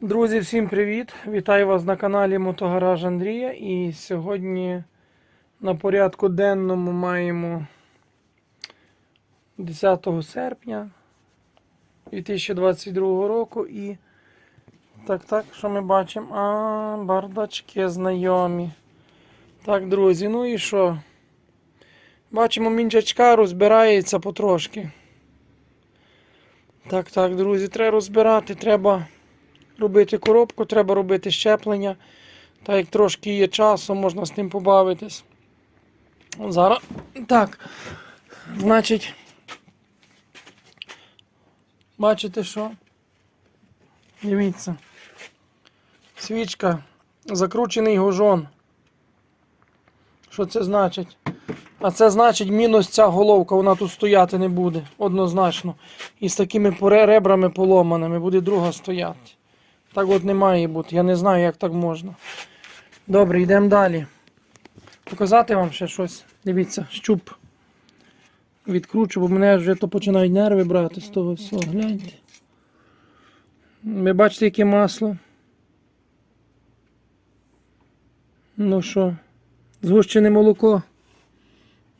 Друзі, всім привіт! Вітаю вас на каналі Мотогараж Андрія. І сьогодні на порядку денному маємо 10 серпня 2022 року. І так, так, що ми бачимо? А, бардачки знайомі. Так, друзі, ну і що? Бачимо, мінчачка розбирається потрошки. Так, так, друзі, треба розбирати, треба робити коробку, треба робити щеплення. Так як трошки є часу, можна з тим побавитись. Зараз. Так. Значить. Бачите що? Дивіться. Свічка. Закручений гожон. Що це значить? А це значить мінус ця головка, вона тут стояти не буде, однозначно. І з такими ребрами поломаними буде друга стояти. Так от не має бути. Я не знаю, як так можна. Добре, йдемо далі. Показати вам ще щось. Дивіться, щуп. Відкручу, бо мене вже то починають нерви брати з того всього. Гляньте. Ви бачите, яке масло. Ну що, згущене молоко.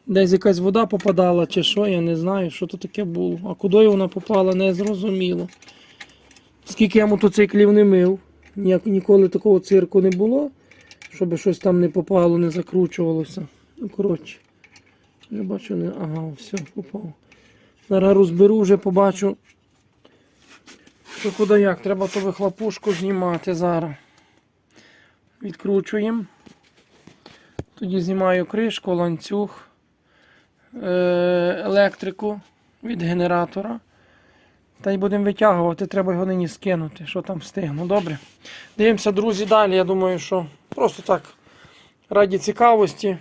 Десь якась вода попадала чи що, я не знаю, що то таке було. А куди вона попала, не зрозуміло. Скільки я мотоциклів не мив, ніяк, ніколи такого цирку не було, щоб щось там не попало, не закручувалося. Ну, коротше. Я бачу, не... ага, все, попав. Зараз розберу, вже побачу. Що куди як, треба ту вихлопушку знімати зараз. Відкручуємо. Тоді знімаю кришку, ланцюг, е- електрику від генератора. Та й будемо витягувати, треба його нині скинути, що там встигну. Добре. Дивимося, друзі, далі. Я думаю, що просто так раді цікавості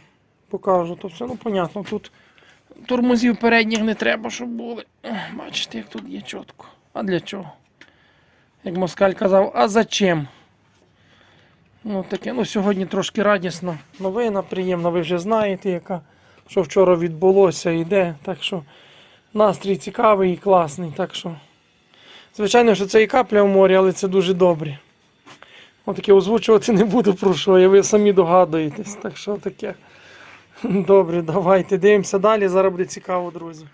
покажу. То все, ну, понятно, тут тормозів передніх не треба, щоб були. Бачите, як тут є чітко. А для чого? Як москаль казав, а зачем? Ну, таке, ну, сьогодні трошки радісна новина, приємна, ви вже знаєте, яка, що вчора відбулося йде. Так що настрій цікавий і класний. Так що, звичайно, що це і капля в морі, але це дуже добре. Отаке озвучувати не буду про що, і ви самі догадуєтесь. Так що таке. Добре, давайте дивимося далі. Зараз буде цікаво, друзі.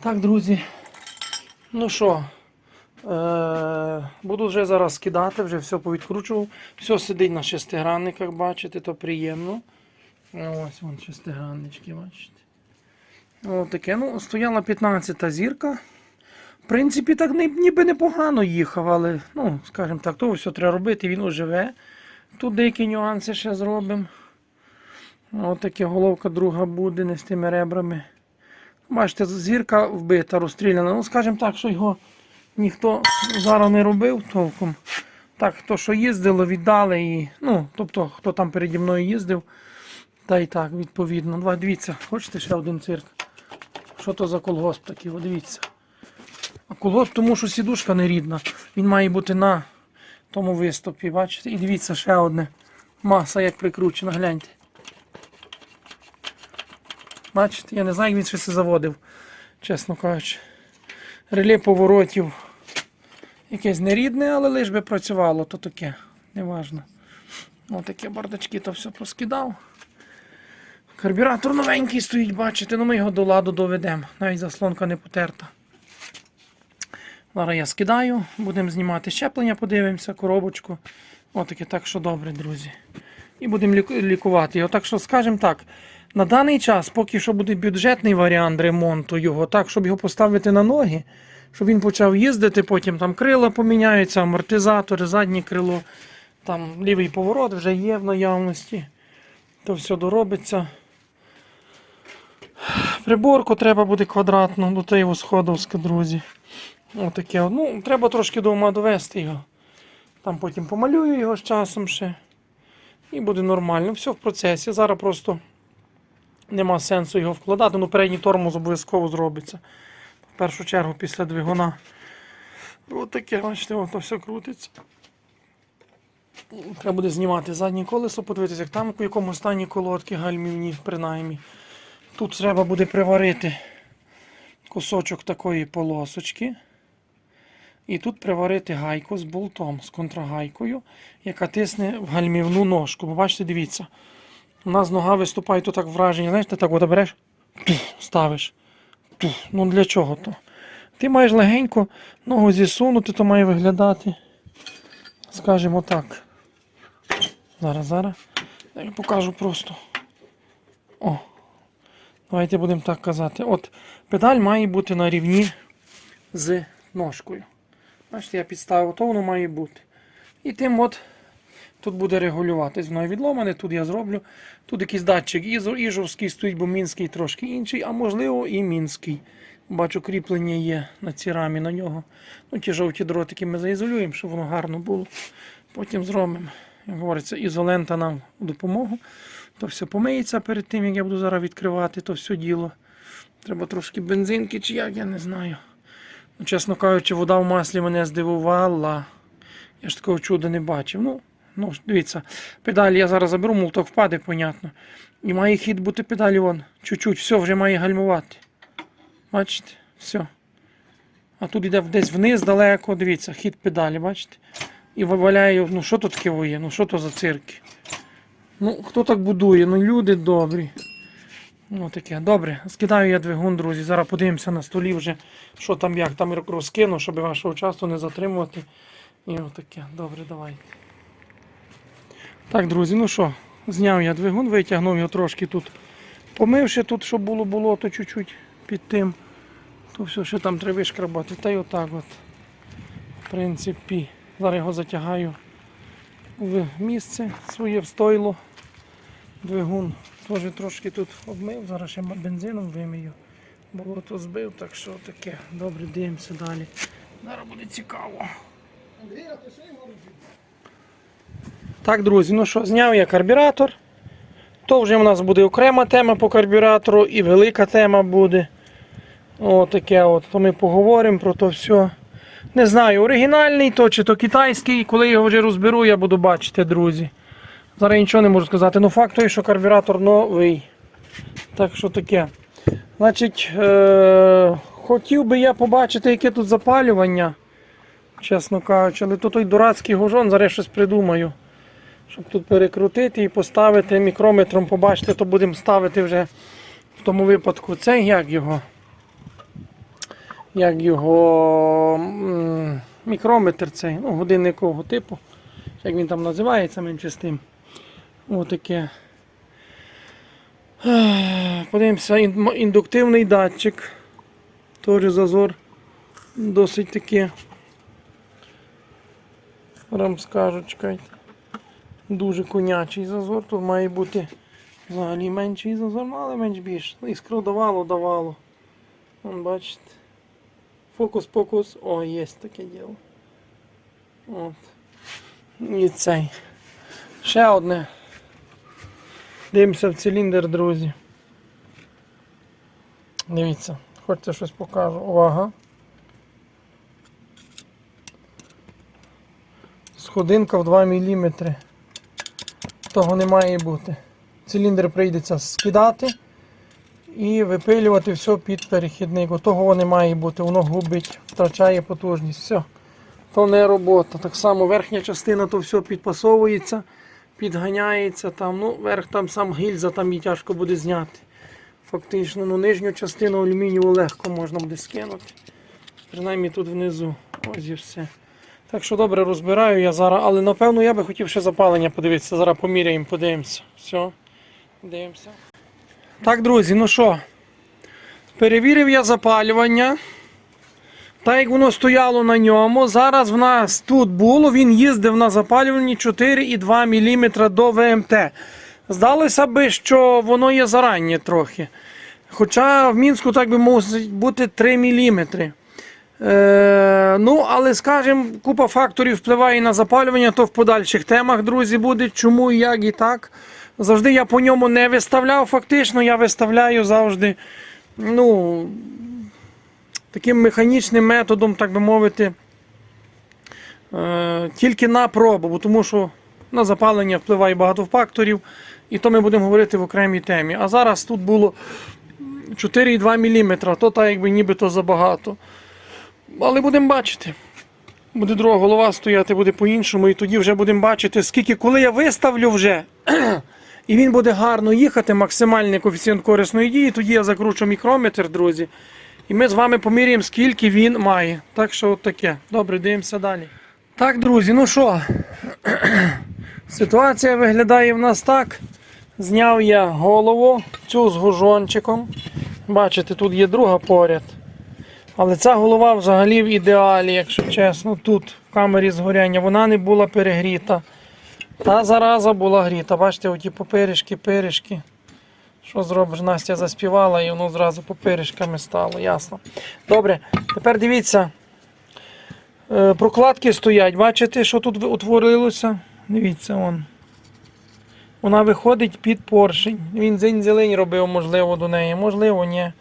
Так, друзі. Ну що, е- буду вже зараз скидати, вже все повідкручував. Все сидить на шестигранниках, бачите, то приємно. Ось вон шестиграннички, бачите. Ось таке. Ну, стояла 15 зірка. Принципі, так ніби непогано їхав, але, ну, скажімо так, то все треба робити, він оживе. Тут деякі нюанси ще зробимо. Ось таке головка друга буде не з тими ребрами. Бачите, зірка вбита, розстріляна. Ну, скажімо так, що його ніхто зараз не робив толком. Так, то, що їздило, віддали і. Ну, тобто, хто там переді мною їздив, та й так, відповідно. Два, дивіться, хочете ще один цирк? Що то за колгосп такий? Дивіться. А колгосп, тому що сідушка не рідна. Він має бути на тому виступі, бачите? І дивіться, ще одне. Маса як прикручена, гляньте. Бачите, я не знаю, як він щось заводив, чесно кажучи. Реле поворотів. Якесь нерідне, але лиш би працювало, то таке. Неважно. Ось такі бардачки то все поскидав. Карбюратор новенький стоїть, бачите, ну ми його до ладу доведемо. Навіть заслонка не потерта. Зараз я скидаю, будемо знімати щеплення, подивимося, коробочку. Отаке, так що добре, друзі. І будемо лікувати його. Так що, скажімо так, на даний час, поки що буде бюджетний варіант ремонту його, так, щоб його поставити на ноги, щоб він почав їздити, потім там крила поміняються, амортизатори, заднє крило, там лівий поворот вже є в наявності. То все доробиться. Приборку треба буде квадратну, до тієї сходовська, друзі. Отаке. Ну, треба трошки до ума довести його. Там потім помалюю його з часом ще. І буде нормально. Все в процесі. Зараз просто нема сенсу його вкладати. Ну, передній тормоз обов'язково зробиться. В першу чергу після двигуна. Отаке, бачите, воно все крутиться. Треба буде знімати заднє колесо, подивитися, як там в якому стані колодки гальмівні, принаймні. Тут треба буде приварити кусочок такої полосочки. І тут приварити гайку з болтом, з контрагайкою, яка тисне в гальмівну ножку. Бо бачите, дивіться. У нас нога виступає тут так враження. Знаєш, ти так от береш, ставиш. Тух. Ну для чого то? Ти маєш легенько ногу зісунути, то має виглядати. Скажімо так. Зараз, зараз. Я покажу просто. О. Давайте будемо так казати. От педаль має бути на рівні з ножкою. Бачите, я підставив, то воно має бути. І тим от тут буде регулюватись. Воно відломане, тут я зроблю. Тут якийсь датчик іжовський стоїть, бо мінський трошки інший, а можливо і мінський. Бачу, кріплення є на цій рамі на нього. Ну, ті жовті дротики ми заізолюємо, щоб воно гарно було. Потім зробимо. Як говориться, ізолента нам в допомогу. То все помиється перед тим, як я буду зараз відкривати то все діло. Треба трошки бензинки чи як, я не знаю. Чесно кажучи, вода в маслі мене здивувала. Я ж такого чуда не бачив. Ну, ну дивіться, педалі я зараз заберу, молоток впаде, понятно. І має хід бути педалі вон. Чуть-чуть, все, вже має гальмувати. Бачите? Все. А тут йде десь вниз далеко, дивіться, хід педалі, бачите? І виваляє, ну що тут таке є? Ну що то за цирки? Ну, хто так будує? Ну люди добрі. Ну таке, добре. Скидаю я двигун, друзі. Зараз подивимося на столі вже, що там, як там розкину, щоб вашого часу не затримувати. І отаке. Добре, давайте. Так, друзі, ну що, зняв я двигун, витягнув його трошки тут. Помивши тут, щоб було болото чуть-чуть під тим. То все, що там треба шкрабати. Та й отак от. В принципі, зараз його затягаю в місце своє в стойло. Двигун теж трошки тут обмив, зараз ще бензином вимию. Болото збив, так що таке. Добре, дивимося далі. Зараз буде цікаво. Так, друзі, ну що, зняв я карбюратор. То вже в нас буде окрема тема по карбюратору і велика тема буде. О, таке от. То ми поговоримо про то все. Не знаю, оригінальний то чи то китайський. Коли я його вже розберу, я буду бачити, друзі. Зараз я нічого не можу сказати. Ну факт той, що карбюратор новий. Так що таке. Значить, е- хотів би я побачити, яке тут запалювання. Чесно кажучи, але то той дурацький гожон, зараз щось придумаю. Щоб тут перекрутити і поставити мікрометром, побачите, то будемо ставити вже в тому випадку цей, як його. Як його мікрометр цей, ну, годинникового типу. Як він там називається менше з тим. Отаке. Подивимося, індуктивний датчик. Теж зазор досить таки. Вам скажу, чекайте. Дуже конячий зазор. Тут має бути взагалі менший зазор, ну, але менш більш. Іскру давало, давало. Вон бачите. Фокус-покус. О, є таке діло. От. І цей. Ще одне. Дивимося в циліндр, друзі. Дивіться, хочете щось покажу. Увага. Сходинка в 2 мм. Того не має бути. Циліндр прийдеться скидати і випилювати все під перехідник. Того не має бути, воно губить, втрачає потужність. Все. То не робота. Так само верхня частина то все підпасовується, підганяється. Там, ну, Верх там сам гільза, там її тяжко буде зняти. Фактично, ну, нижню частину алюмінієву легко можна буде скинути. Принаймні тут внизу. Ось і все. Так що добре розбираю я зараз, але напевно я би хотів ще запалення подивитися. Зараз поміряємо, подивимося. Все, дивимося. Так, друзі, ну що, перевірив я запалювання. Так як воно стояло на ньому. Зараз в нас тут було, він їздив на запалюванні 4,2 мм до ВМТ. Здалося би, що воно є зараннє трохи. Хоча в Мінську так би мусить бути 3 мм. Е, ну, але скажімо, купа факторів впливає на запалювання, то в подальших темах, друзі, буде. Чому, як і так. Завжди я по ньому не виставляв. Фактично, я виставляю завжди. ну, таким механічним методом, так би мовити, е, тільки на пробу, тому що на запалення впливає багато факторів, і то ми будемо говорити в окремій темі. А зараз тут було 4,2 мм, то так якби нібито забагато. Але будемо бачити. Буде друга голова стояти, буде по-іншому, і тоді вже будемо бачити, скільки, коли я виставлю вже, і він буде гарно їхати, максимальний коефіцієнт корисної дії, тоді я закручу мікрометр, друзі. І ми з вами поміряємо, скільки він має. Так що от таке. Добре, дивимося далі. Так, друзі, ну що, ситуація виглядає в нас так. Зняв я голову, цю з гужончиком. Бачите, тут є друга поряд. Але ця голова взагалі в ідеалі, якщо чесно, тут в камері згоряння, вона не була перегріта. Та зараза була гріта. Бачите, оті попирішки, пирішки. Що зробиш? Настя заспівала і воно зразу попирішками стало, ясно. Добре, тепер дивіться. Е, Прокладки стоять, бачите, що тут утворилося? Дивіться, вон. Вона виходить під поршень. Він зелень робив, можливо, до неї, можливо, ні.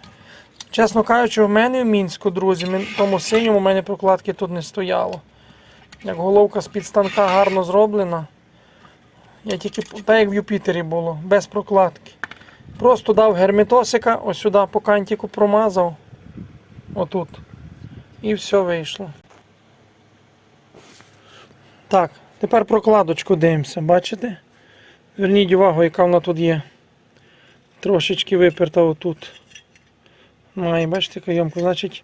Чесно кажучи, в мене в Мінську, друзі, в тому синьому у мене прокладки тут не стояло. Як головка з-під станка гарно зроблена. Я тільки так як в Юпітері було, без прокладки. Просто дав герметосика, ось сюди по кантику промазав. Отут. І все вийшло. Так, тепер прокладочку дивимося, бачите? Зверніть увагу, яка вона тут є. Трошечки виперта отут. Має, бачите, кайомку. Значить,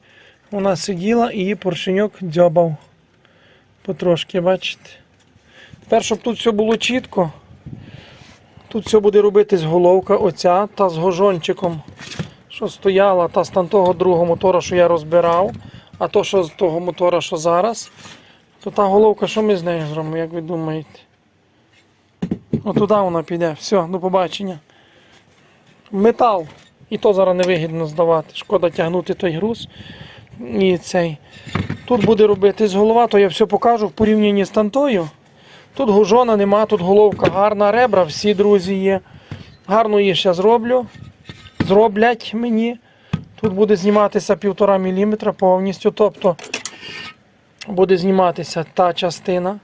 вона сиділа і її поршеньок дзьобав. Потрошки, бачите. Тепер, щоб тут все було чітко, тут все буде робитись головка оця та з гожончиком, що стояла, та з того другого мотора, що я розбирав, а то, що з того мотора, що зараз, то та головка, що ми з нею зробимо, як ви думаєте? Отуди вона піде. Все, до побачення. Метал. І то зараз невигідно здавати. Шкода тягнути той груз. І цей. Тут буде робитись голова, то я все покажу в порівнянні з тантою. Тут гужона нема, тут головка гарна, ребра, всі друзі є. Гарно її ще зроблю. Зроблять мені. Тут буде зніматися 1,5 мм повністю. Тобто буде зніматися та частина.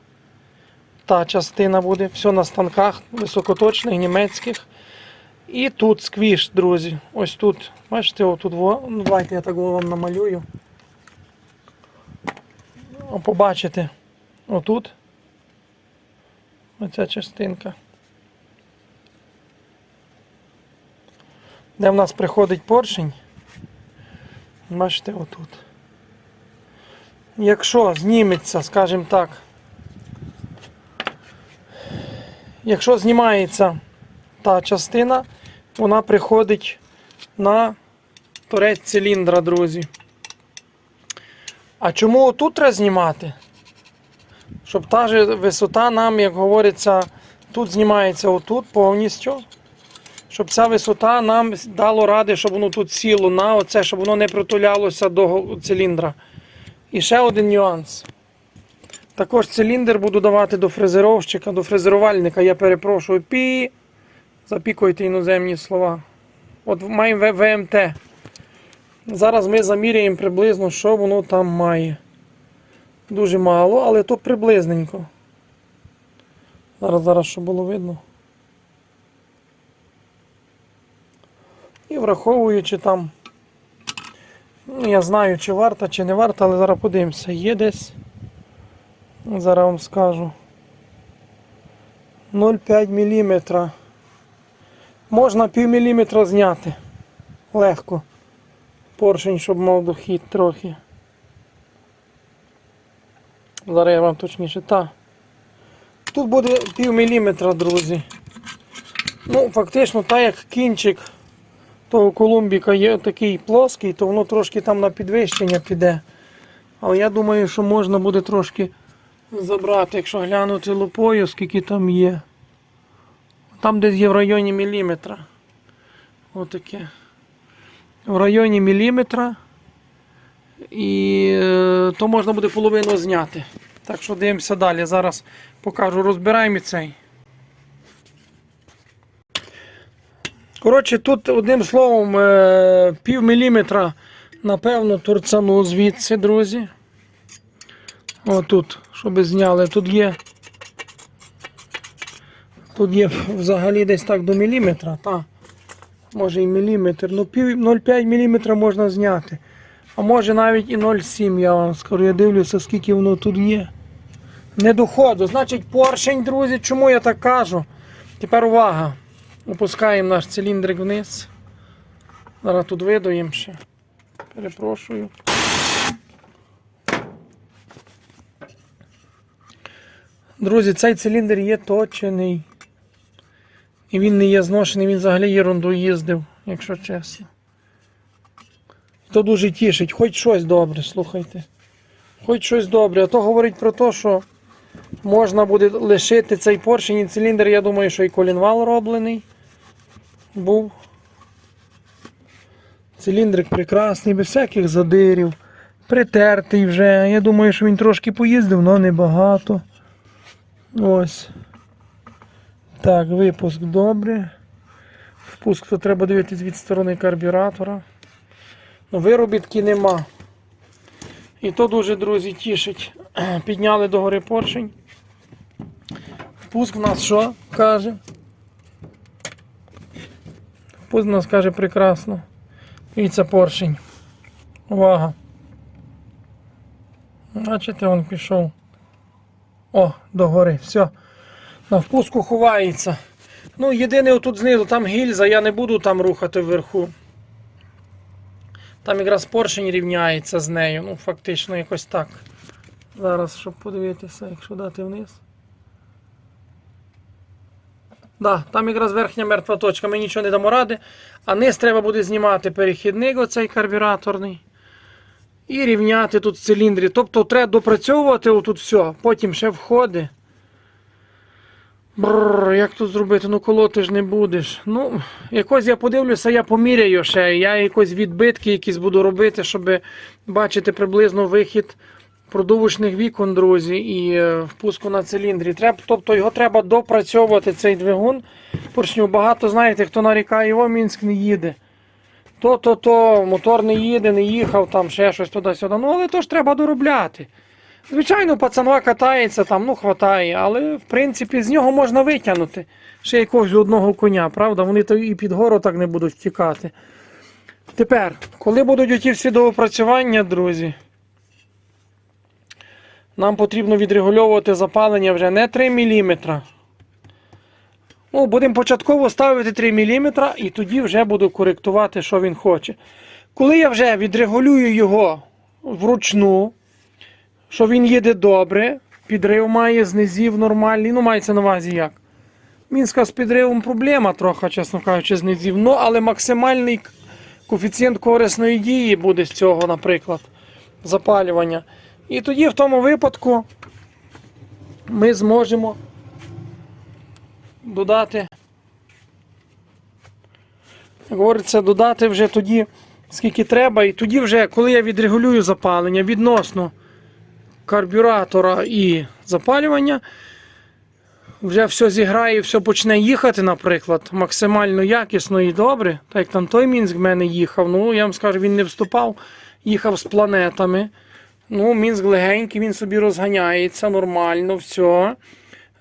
Та частина буде. Все на станках високоточних, німецьких. І тут сквіш, друзі. Ось тут. Бачите, отут. Ну, давайте я так вам намалюю. Побачите. Отут. Оця частинка. Де в нас приходить поршень. Бачите, отут. Якщо зніметься, скажімо так. Якщо знімається та частина, вона приходить на торець циліндра, друзі. А чому тут треба знімати? Щоб та же висота нам, як говориться, тут знімається отут повністю. Щоб ця висота нам дало ради, щоб воно тут сіло на оце, щоб воно не притулялося до циліндра. І ще один нюанс. Також циліндр буду давати до фрезеровщика, до фрезерувальника. Я перепрошую, пі. Запікуйте іноземні слова. От маємо ВМТ. Зараз ми заміряємо приблизно, що воно там має. Дуже мало, але то приблизненько. Зараз, зараз, щоб було видно. І враховуючи там. Ну, я знаю, чи варто, чи не варто, але зараз подивимося. Є десь. Зараз вам скажу. 0,5 мм. Можна пів міліметра зняти. Легко. Поршень, щоб мав дохід трохи. Зараз я вам точніше та. Тут буде пів міліметра, друзі. Ну, фактично, так як кінчик того колумбіка є такий плоский, то воно трошки там на підвищення піде. Але я думаю, що можна буде трошки забрати, якщо глянути лупою, скільки там є. Там десь є в районі міліметра. Отаке. В районі міліметра. І е, то можна буде половину зняти. Так що дивимося далі. Зараз покажу, розбираємо цей. Коротше, тут одним словом е, пів міліметра, напевно, торцану звідси, друзі. Отут, щоб зняли. Тут є. Тут є взагалі десь так до міліметра, та. Може і міліметр. Ну, 0,5 міліметра можна зняти. А може навіть і 0,7 я вам скажу. Я дивлюся, скільки воно тут є. Не доходу. Значить, поршень, друзі, чому я так кажу? Тепер увага. Опускаємо наш циліндрик вниз. Зараз тут видуємо ще. Перепрошую. Друзі, цей циліндр є точений. І він не є зношений, він взагалі єрунду їздив, якщо чесно. То дуже тішить, хоч щось добре, слухайте. Хоч щось добре. А то говорить про те, що можна буде лишити цей поршень і циліндр, я думаю, що і колінвал роблений був. Циліндрик прекрасний, без всяких задирів. Притертий вже. Я думаю, що він трошки поїздив, але небагато. Ось. Так, випуск добре. Впуск то треба дивитись від сторони карбюратора. Ну, виробітки нема. І то дуже, друзі, тішить. Підняли до гори поршень. Впуск в нас що каже? Впуск в нас каже прекрасно. Дивіться поршень. Увага. Бачите, він пішов. О, до гори. Все. На впуску ховається. Ну, єдине отут знизу, там гільза, я не буду там рухати вверху. Там якраз поршень рівняється з нею. Ну, фактично якось так. Зараз, щоб подивитися, якщо дати вниз. Да, там якраз верхня мертва точка, ми нічого не дамо ради. А низ треба буде знімати перехідник, оцей карбюраторний. І рівняти тут циліндрі. Тобто треба допрацьовувати отут все. Потім ще входи. Бррр, як тут зробити? Ну колоти ж не будеш. Ну, якось я подивлюся, я поміряю ще. Я якось відбитки якісь буду робити, щоб бачити приблизно вихід продовжних вікон, друзі, і е, впуску на циліндрі. Треба, тобто його треба допрацьовувати, цей двигун. Поршню багато знаєте, хто нарікає, його Мінськ не їде. То-то-то, мотор не їде, не їхав, там ще щось туди-сюди. Ну, але то ж треба доробляти. Звичайно, пацанва катається там, ну хватає, але в принципі з нього можна витягнути ще якогось одного коня, правда? Вони то і під гору так не будуть втікати. Тепер, коли будуть оті всі доопрацювання, друзі, нам потрібно відрегульовувати запалення вже не 3 мм. Ну, будемо початково ставити 3 мм і тоді вже буду коректувати, що він хоче. Коли я вже відрегулюю його вручну, що він їде добре, підрив має знизів нормальний, ну мається на увазі як. Мінська з підривом проблема трохи, чесно кажучи, знизів. Ну, але максимальний коефіцієнт корисної дії буде з цього, наприклад, запалювання. І тоді в тому випадку ми зможемо додати. Як говориться, додати вже тоді, скільки треба, і тоді вже, коли я відрегулюю запалення відносно карбюратора і запалювання, вже все зіграє, все почне їхати, наприклад, максимально якісно і добре. Так як там той Мінськ в мене їхав, ну я вам скажу, він не вступав, їхав з планетами. Ну, Мінськ легенький, він собі розганяється нормально, все.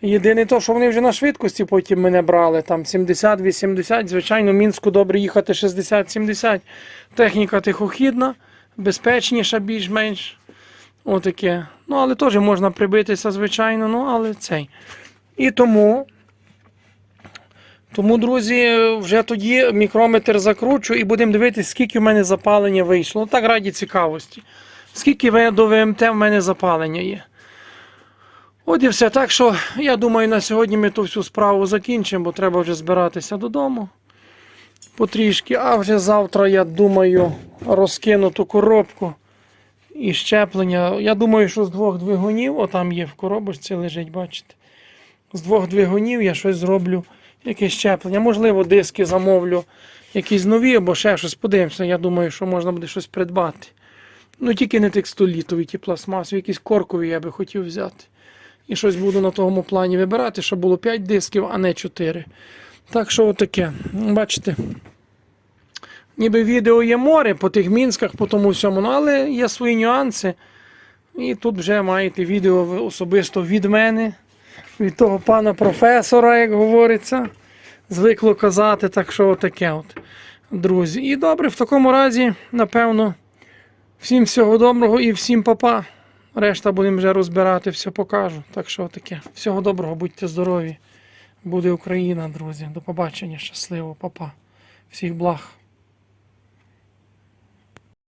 Єдине то, що вони вже на швидкості потім мене брали, там 70-80, звичайно, Мінську добре їхати 60-70. Техніка тихохідна, безпечніша більш-менш. Отаке. Ну, але теж можна прибитися, звичайно, ну, але цей. І тому, тому, друзі, вже тоді мікрометр закручу і будемо дивитися, скільки в мене запалення вийшло. Ну, так раді цікавості. Скільки до ВМТ в мене запалення є. От і все. Так що, я думаю, на сьогодні ми ту всю справу закінчимо, бо треба вже збиратися додому потрішки. А вже завтра, я думаю, розкину ту коробку і щеплення. Я думаю, що з двох двигунів, отам є в коробочці лежить, бачите. З двох двигунів я щось зроблю, якесь щеплення. Можливо, диски замовлю, якісь нові або ще щось. Подивимося. Я думаю, що можна буде щось придбати. Ну, тільки не текстолітові, ті пластмасові, якісь коркові я би хотів взяти. І щось буду на тому плані вибирати, щоб було 5 дисків, а не 4. Так що отаке. Бачите. Ніби відео є море по тих мінсках, по тому всьому, ну, але є свої нюанси. І тут вже маєте відео особисто від мене, від того пана професора, як говориться. Звикло казати, так що отаке от, друзі. І добре, в такому разі, напевно, Всім всього доброго і всім папа. Решта будемо вже розбирати, все покажу. Так що таке. Всього доброго, будьте здорові. Буде Україна, друзі. До побачення, щасливо, папа. Всіх благ.